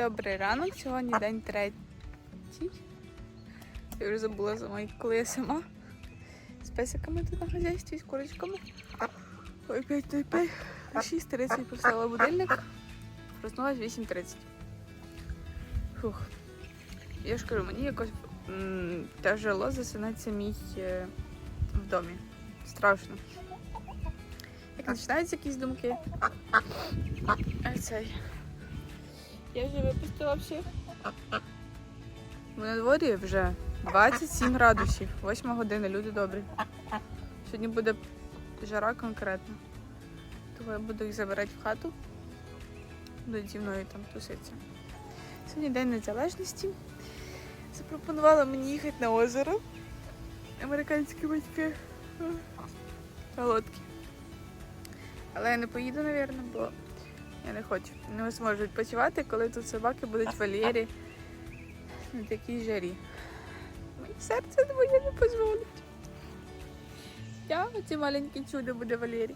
Добрий ранок, сьогодні день третій. Я вже забула сама, коли я сама. З песиками тут на хазяйстві, з курочками. Ой, 5 той 5. 6.30 поставила будильник. Проснулась 8.30. Фух. Я ж кажу, мені якось тяжело засинати самій е, в домі. Страшно. Як починаються якісь думки. А цей. Я вже випустила всіх. На дворі вже 27 градусів, 8 години, люди добрі. Сьогодні буде жара конкретно. Тому я буду їх забирати в хату. Будуть зі мною там туситися. Сьогодні День Незалежності. Запропонувала мені їхати на озеро. Американські батьки. Голодкі. Але я не поїду, мабуть, бо я не хочу. Не зможу відпочивати, коли тут собаки будуть в вольєрі на такій жарі. Мені серце твоє не дозволить. Я оці маленькі чудо буде в вольєрі.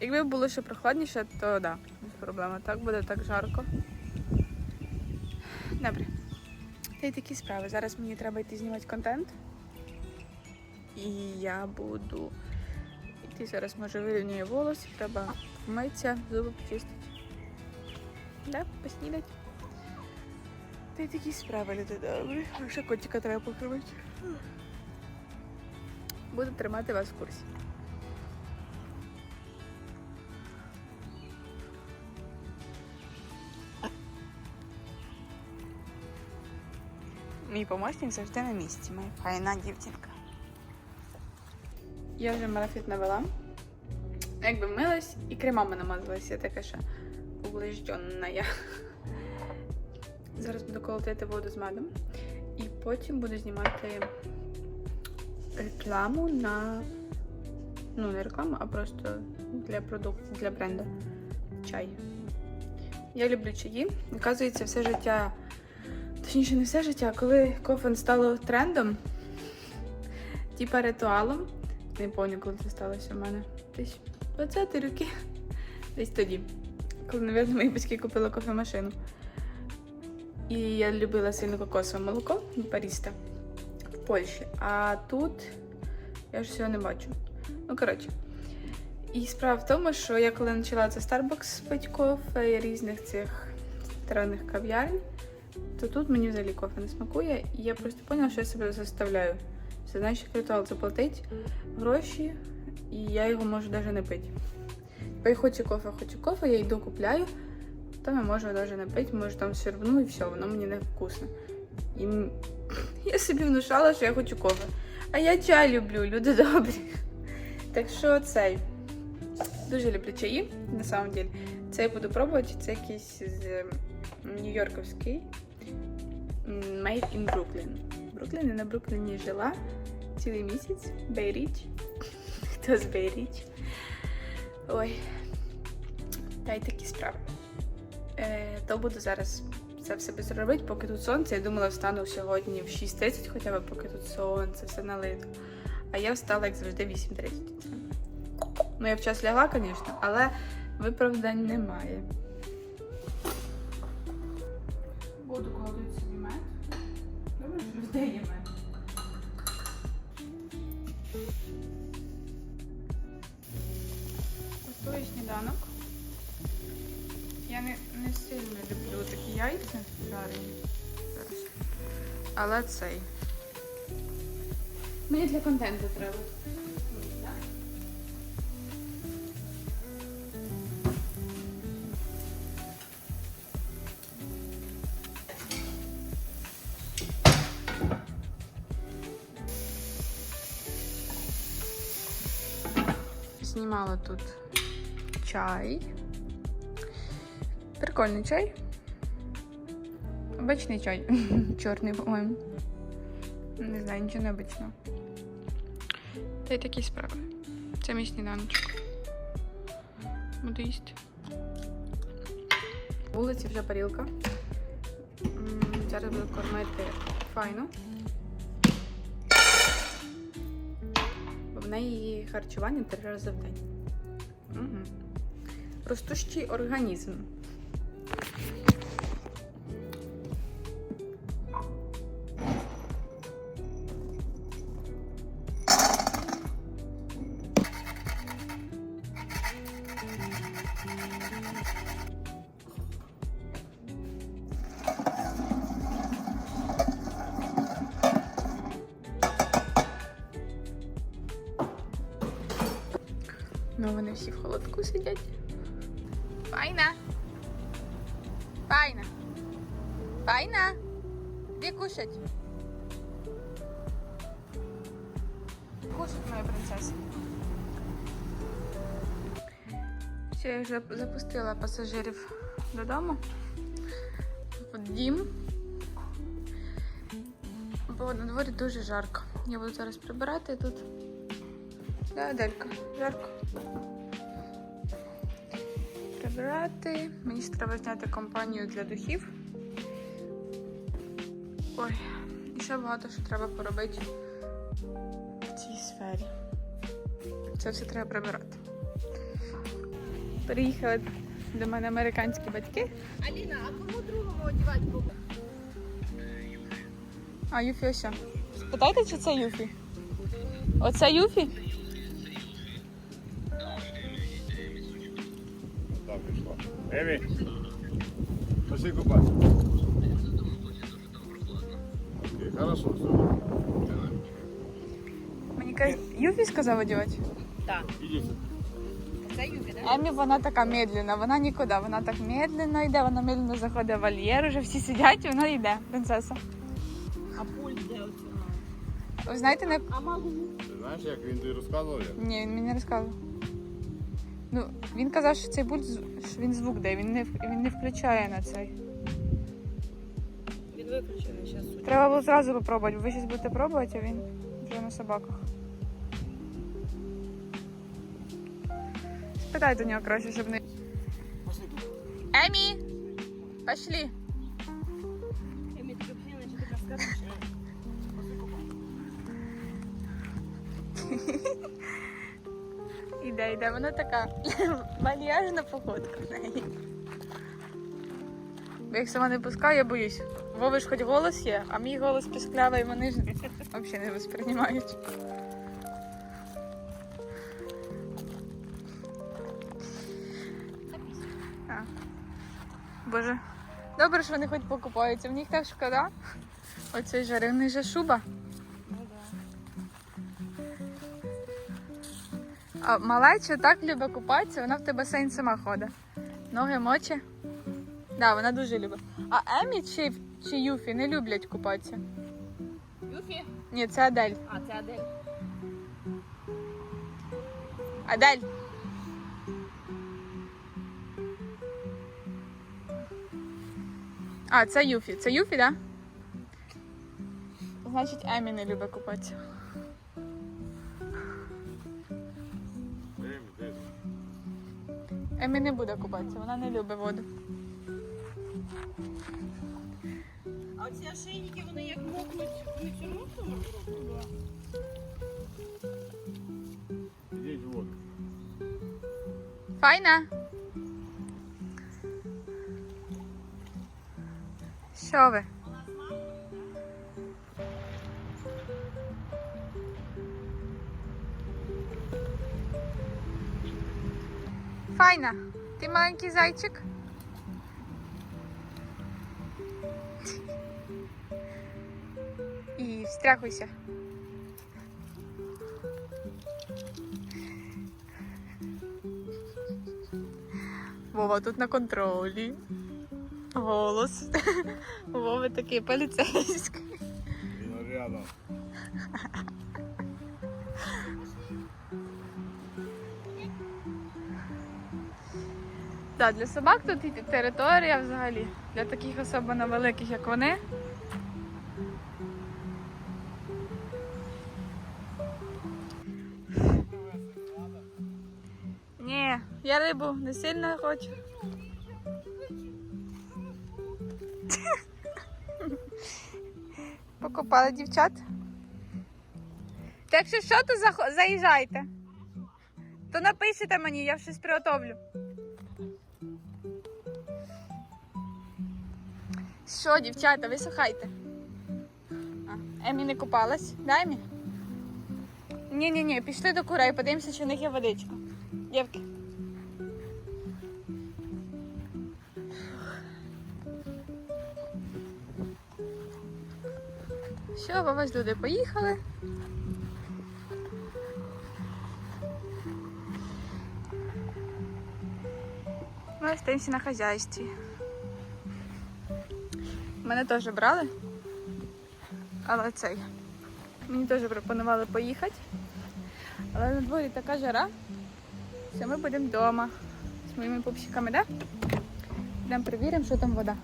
Якби було ще прохладніше, то да, без проблема. Так буде так жарко. Добре. Та й такі справи. Зараз мені треба йти знімати контент. І я буду йти зараз, може, вирівнюю волосся, треба вмитися, зуби почистити. Да, поснідати. Та й такі справи, люди добрі. Ще котика треба покривати. Буду тримати вас в курсі. Мій помощник завжди на місці, моя файна дівчинка. Я вже марафет навела. Якби милась і кремами намазалась, я така ще оближджена я. Зараз буду колотити воду з медом. І потім буду знімати рекламу на. Ну, не рекламу, а просто для продукту, для бренду. Чай. Я люблю чаї. Оказується, все життя. Точніше, не все життя, коли кофе стало трендом, типа ритуалом. Не пам'ятаю, коли це сталося в мене. Десь 20 роки. Десь тоді. Коли, навіть, мої батьки купили кофемашину. І я любила сильно кокосове молоко баріста в Польщі. А тут я ж всього не бачу. Ну, коротше. І справа в тому, що я коли почала це Starbucks пити кофе і різних цих странних кав'ярень, то тут мені взагалі кофе не смакує. І я просто поняла, що я себе заставляю. Це знаєш, як ритуал заплатити гроші, і я його можу навіть не пити. Бо я хочу кофе, хочу кофе, я йду купляю, там я можу навіть не пити, можу там сервну і все, воно мені не вкусно. І я собі внушала, що я хочу кофе. А я чай люблю, люди добрі. Так що цей. Дуже люблю чаї, на самом деле. Це я буду пробувати, це якийсь з нью-йорковський. Made in Brooklyn. Бруклін, я на Брукліні жила цілий місяць. Бейріч. Хто з Ой. Та й такі справи. Е, то буду зараз це все робити, поки тут сонце. Я думала, встану сьогодні в 6.30 хоча б, поки тут сонце, все налито. А я встала, як завжди, в 8.30. Ну, я в час лягла, звісно, але виправдань немає. Зараз. Але цей. Мені для контенту треба. Знімала тут чай. Прикольний чай. Обичний чай. Чорний, по-моєму. Не знаю, нічого необичного. Та й такі справи. Це мій сніданочок. Буду їсти. Вулиці вже парілка. Зараз буду кормити файну. Бо в неї харчування три рази в день. Угу. Ростущий організм. Ну, вони всі в холодку сидять. Файна. Файна. Файна. Де кушать? Кушать моя принцеса. Все, я вже запустила пасажирів додому. В дім. Бо на дворі дуже жарко. Я буду зараз прибирати тут. Да, Аделька, жарко. Прибирати. Мені ще треба зняти компанію для духів. Ой, і ще багато що треба поробити в цій сфері. Це все треба прибирати. Приїхали до мене американські батьки. Аліна, а кому другому одягати буде? А, Юфі ось. Спитайте, чи це Юфі? Оце Юфі? прийшла. Емі, пошли купатися. Окей, хорошо, все. Мені каже, Юфі сказав одягати. Так. Ідіть. Це Юбі, так? Емі вона така медленна, вона нікуди, вона так медленно йде, вона медленно заходить в вольєр, вже всі сидять, і вона йде, принцеса. А пульт де оце? Ви знаєте, не... А магу? Ти знаєш, як він тобі розказував? як? Ні, він мені не розказував. Ну, він казав, що цей пульт, що він звук дає, він не, він не включає на цей. Він виключений зараз. Треба було зразу попробувати, ви зараз будете пробувати, а він вже на собаках. Спитайте до нього краще, щоб не. Емі! Пошли! Іде, вона така вальяжна походка в неї. Бо як сама не пускаю, я боюсь. Вови ж хоч голос є, а мій голос пісклявий, вони ж взагалі не сприймають. А. Боже. Добре, що вони хоч покупаються. В них так шкода. Оцей жари, в же шуба. А малеча так любить купатися, вона в те басейн сама ходить. Ноги моче. Да, вона дуже любить. А Емі чи, чи Юфі не люблять купатися. Юфі? Ні, це Адель. А, це Адель. Адель. А, це Юфі. Це Юфі, так? Да? Значить, Емі не любить купатися. Емі не буде купатися, вона не любить воду. А оці ошейники, вони як мокнуть, вони роблять? Воду. Файна. Що ви? Файна. Ти маленький зайчик? І встряхуйся. Вова тут на контролі. Голос. Вова такий поліцейський. Він рядом. Так, для собак тут територія взагалі. Для таких особливо великих, як вони. Ні, я рибу не сильно хочу. Покупали дівчат. Так що що, то заїжджайте. То напишете мені, я щось приготовлю. Що, дівчата, висухайте. А, Емі не купалась, да, Емі? Ні-ні-ні, пішли до курей, подивимося, чи в них є водичка. Дівки. Що, ось люди поїхали. Ми остаємося на хазяйстві. Мене теж брали. Але цей. Мені теж пропонували поїхати. Але на дворі така жара, що ми будемо вдома з моїми пупсиками, да? Йдемо перевіримо, що там вода.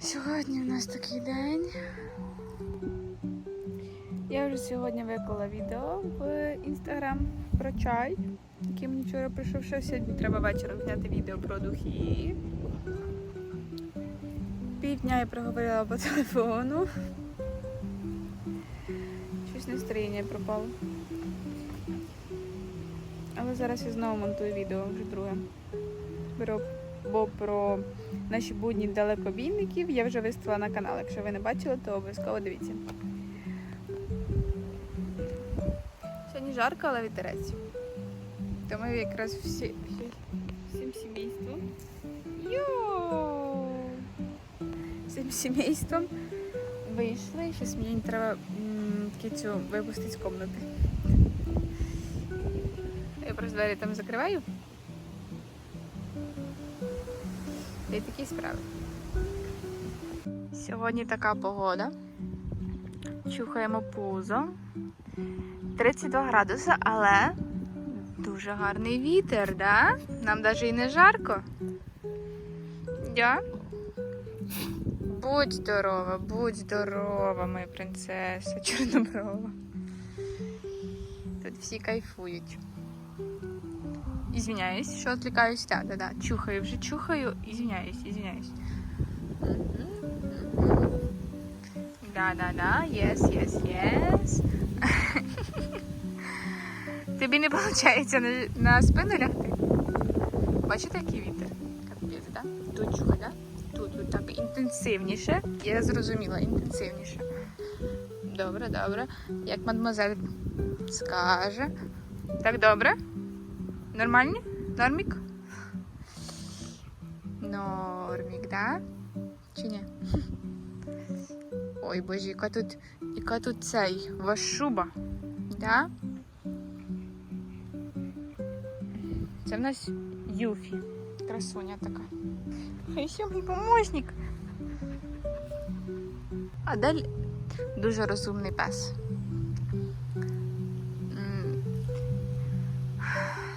Сьогодні в нас такий день. Я вже сьогодні виклала відео в інстаграм про чай, який мені вчора прийшов. Ще сьогодні треба вечором зняти відео про духи. Півдня я проговорила по телефону. Щось настроєння пропало. Але зараз я знову монтую відео вже друге. Беру, бо про наші будні далекобійників я вже виставила на канал. Якщо ви не бачили, то обов'язково дивіться. Жарко, але вітерець. Тому якраз всі, всі, всім сімейством. Йоу! Всім сімейством вийшли. Зараз мені треба кицю випустити з кімнати. Я просто двері там закриваю. Й такі справи. Сьогодні така погода. Чухаємо пузо. 32 градуси, але дуже гарний вітер, да? Нам навіть і не жарко. Да? Будь здорова, будь здорова, моя принцеса чорноброва. Тут всі кайфують. Ізвиняюсь, що відвлікаюсь. Да, да, да. Чухаю, вже чухаю. Ізвиняюсь, ізвиняюсь. Да, да, да. Yes, yes, yes. Тобі не виходить на, на спину лягти? Бачите, який вітер? Капець, да? Тут чухай, да? Тут, тут так інтенсивніше. Я зрозуміла, інтенсивніше. Добре, добре. Як мадемуазель скаже. Так добре? Нормальні? Нормік? Нормік, да? Чи ні? Ой, боже, яка тут, яка тут цей, ваш шуба, да? Це в нас Юфі. Красуня така. І ще мій помощник. Адель дуже розумний пес.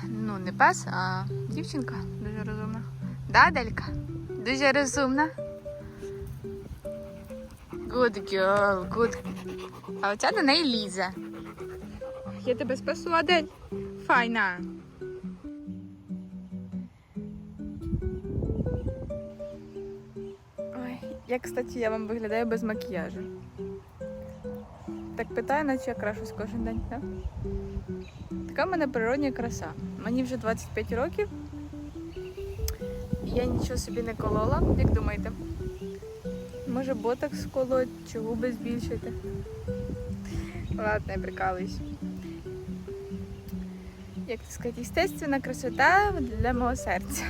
Ну, не пес, а дівчинка дуже розумна. Да, Аделька? Дуже розумна. Good girl, good. А оця до неї лізе. Я тебе спасу, Адель. Файна. Ой, як, кстати, я вам виглядаю без макіяжу. Так питаю, наче я крашусь кожен день, так? Така в мене природня краса. Мені вже 25 років. Я нічого собі не колола, як думаєте? Може ботокс колоть, чи губи збільшити? Ладно, я прикалуюсь. Як це сказати, естественна красота для мого серця.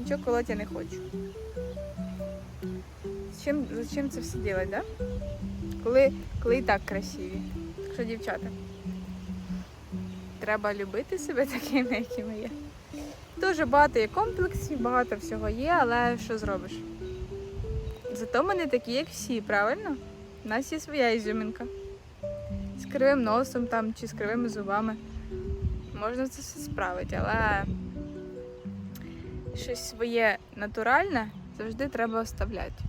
Нічого колоть я не хочу. Зачем, зачем це все робити, да? Коли, коли і так красиві. Так що, дівчата, треба любити себе такими, якими є. Дуже багато є комплексів, багато всього є, але що зробиш? Зато ми не такі, як всі, правильно? У нас є своя ізюмінка. З кривим носом там чи з кривими зубами. Можна це все справити, але щось своє натуральне завжди треба оставляти.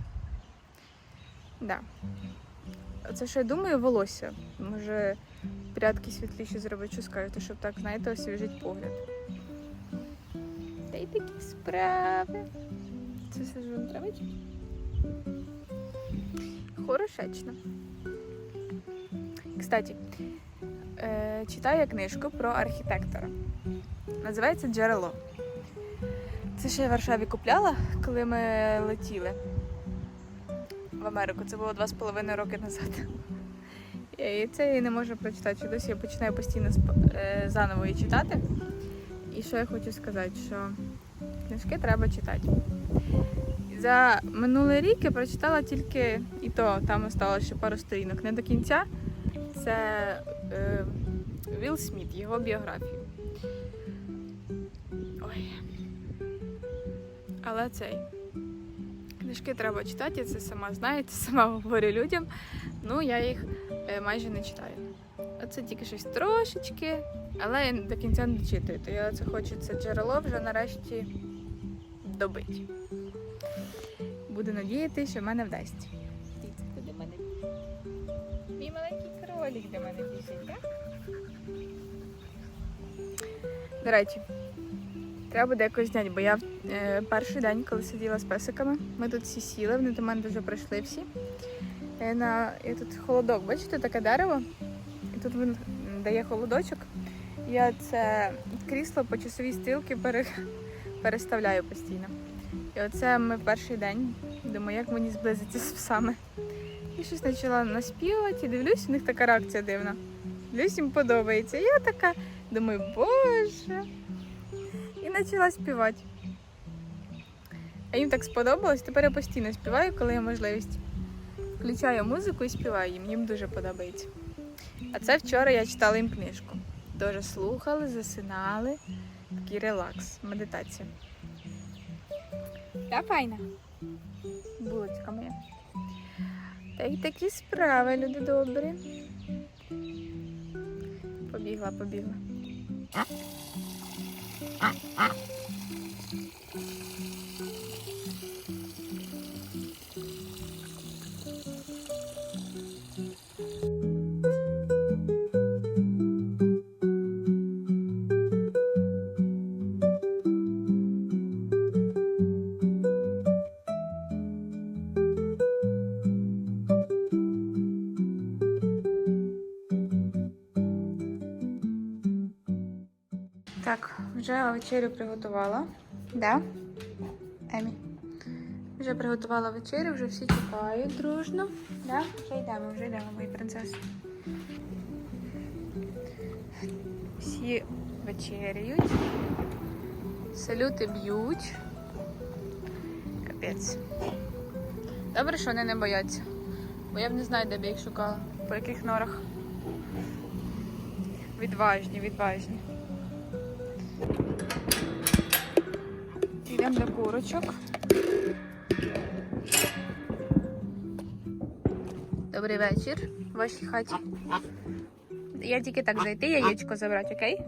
Да. Це що я думаю, волосся. Може, прядки світліші зробити, що скажете, щоб так, знаєте, освіжить погляд. Та й такі справи. Це все ж вам треба? Хорошечно. Кстати, е, читаю я книжку про архітектора. Називається Джерело. Це ще я в Варшаві купляла, коли ми летіли в Америку. Це було два з половиною роки назад. І це я не можу прочитати. Що досі я починаю постійно е, заново її читати. І що я хочу сказати, що книжки треба читати. За минулий рік я прочитала тільки і то, там осталося ще пару сторінок. Не до кінця. Це е, Вілл Сміт, його біографію. Ой. Але цей. Книжки треба читати, я це сама знаю, це сама говорю людям. Ну, я їх е, майже не читаю. Оце тільки щось трошечки, але я до кінця не дочитую. То я це хочу це джерело вже нарешті добити. Буду надіятися, що в мене вдасться. Хто до мене. Мій маленький кролик до мене біжить, так? До речі, треба буде якось зняти, бо я е, перший день, коли сиділа з песиками, ми тут всі сіли, вони до мене дуже прийшли всі. Е, на, і тут холодок, бачите, таке дерево. І тут він дає холодочок. Я це крісло по часовій пере, переставляю постійно. І оце ми перший день. Думаю, як мені зблизитися з псами. І щось почала наспівати, і дивлюсь, у них така реакція дивна. Дивлюсь, їм подобається. Я така думаю, боже. І почала співати. А їм так сподобалось, тепер я постійно співаю, коли є можливість. Включаю музику і співаю їм, їм дуже подобається. А це вчора я читала їм книжку. Дуже слухали, засинали. Такий релакс, медитація. Та файна. Булочка моя. Та й такі справи, люди добрі. Побігла, побігла. Вже вечерю приготувала. Да? Емі. Вже приготувала вечерю, вже всі чекають дружно. Да? Вже йдемо, вже йдемо, мої принцеси. Всі вечеряють. Салюти б'ють. Капець. Добре, що вони не бояться. Бо я б не знаю, де б я їх шукала. По яких норах. Відважні, відважні. Йдемо до курочок. Добрий вечір в вашій хаті. Я тільки так зайти, яєчко забрати, окей?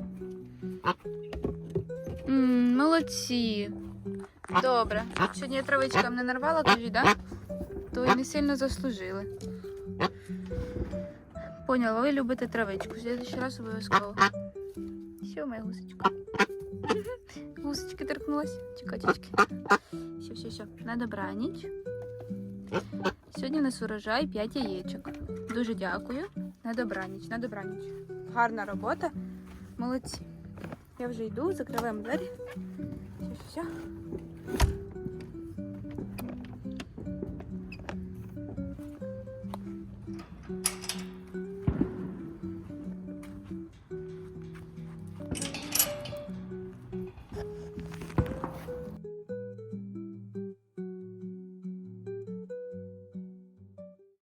М, молодці. Добре. Сьогодні я травичкам не нарвала тоді, да? То і не сильно заслужили. Поняла, ви любите травичку. В следующий раз обов'язково. Все, моя гусечка. Гусечки торкнулась. Чекачечки. Все, все, все. На добраніч. Сьогодні у нас урожай 5 яєчок. Дуже дякую. На добраніч, на добраніч. Гарна робота. Молодці. Я вже йду, закриваємо двері. Все, все, все.